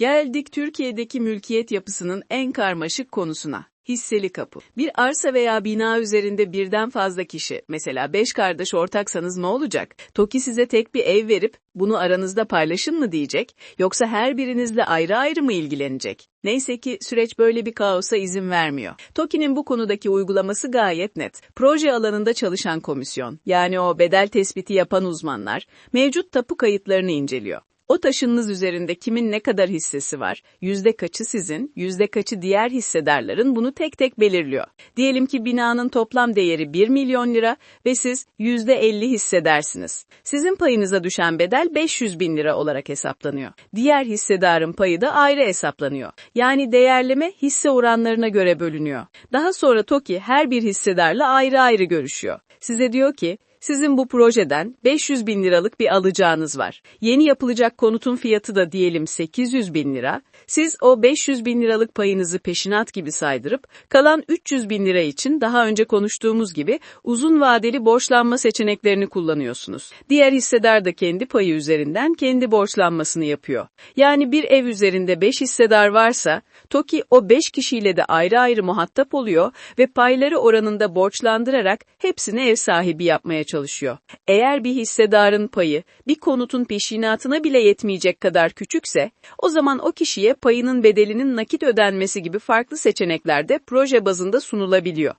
Geldik Türkiye'deki mülkiyet yapısının en karmaşık konusuna. Hisseli kapı. Bir arsa veya bina üzerinde birden fazla kişi, mesela beş kardeş ortaksanız ne olacak? TOKİ size tek bir ev verip, bunu aranızda paylaşın mı diyecek, yoksa her birinizle ayrı ayrı mı ilgilenecek? Neyse ki süreç böyle bir kaosa izin vermiyor. TOKİ'nin bu konudaki uygulaması gayet net. Proje alanında çalışan komisyon, yani o bedel tespiti yapan uzmanlar, mevcut tapu kayıtlarını inceliyor. O taşınınız üzerinde kimin ne kadar hissesi var, yüzde kaçı sizin, yüzde kaçı diğer hissedarların bunu tek tek belirliyor. Diyelim ki binanın toplam değeri 1 milyon lira ve siz yüzde 50 hissedersiniz. Sizin payınıza düşen bedel 500 bin lira olarak hesaplanıyor. Diğer hissedarın payı da ayrı hesaplanıyor. Yani değerleme hisse oranlarına göre bölünüyor. Daha sonra TOKİ her bir hissedarla ayrı ayrı görüşüyor. Size diyor ki, sizin bu projeden 500 bin liralık bir alacağınız var. Yeni yapılacak konutun fiyatı da diyelim 800 bin lira. Siz o 500 bin liralık payınızı peşinat gibi saydırıp kalan 300 bin lira için daha önce konuştuğumuz gibi uzun vadeli borçlanma seçeneklerini kullanıyorsunuz. Diğer hissedar da kendi payı üzerinden kendi borçlanmasını yapıyor. Yani bir ev üzerinde 5 hissedar varsa TOKİ o 5 kişiyle de ayrı ayrı muhatap oluyor ve payları oranında borçlandırarak hepsini ev sahibi yapmaya çalışıyor. Eğer bir hissedarın payı bir konutun peşinatına bile yetmeyecek kadar küçükse, o zaman o kişiye payının bedelinin nakit ödenmesi gibi farklı seçenekler de proje bazında sunulabiliyor.